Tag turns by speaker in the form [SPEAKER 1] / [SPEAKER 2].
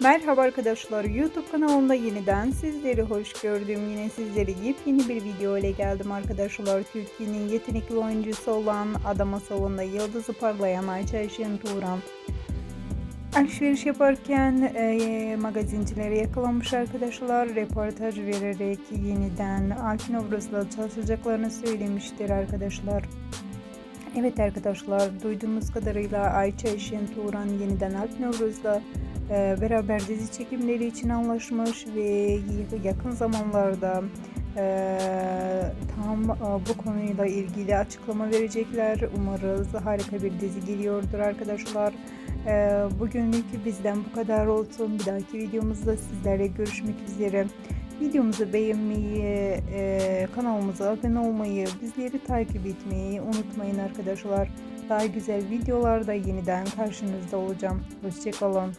[SPEAKER 1] Merhaba arkadaşlar YouTube kanalımda yeniden sizleri hoş gördüm. Yine sizlere yepyeni bir video ile geldim arkadaşlar. Türkiye'nin yetenekli oyuncusu olan Adama Salon'da yıldızı parlayan Ayça Ayşen Turan. Alışveriş yaparken e, magazincilere yakalanmış arkadaşlar. Reportaj vererek yeniden Alpin Obras'la çalışacaklarını söylemiştir arkadaşlar. Evet arkadaşlar duyduğumuz kadarıyla Ayça Ayşen Turan yeniden Nevruz'la e, beraber dizi çekimleri için anlaşmış ve yakın zamanlarda e, tam e, bu konuyla ilgili açıklama verecekler. Umarız harika bir dizi geliyordur arkadaşlar. E, bugünlük bizden bu kadar olsun. Bir dahaki videomuzda sizlerle görüşmek üzere. Videomuzu beğenmeyi, e, kanalımıza abone olmayı, bizleri takip etmeyi unutmayın arkadaşlar. Daha güzel videolarda yeniden karşınızda olacağım. Hoşçakalın.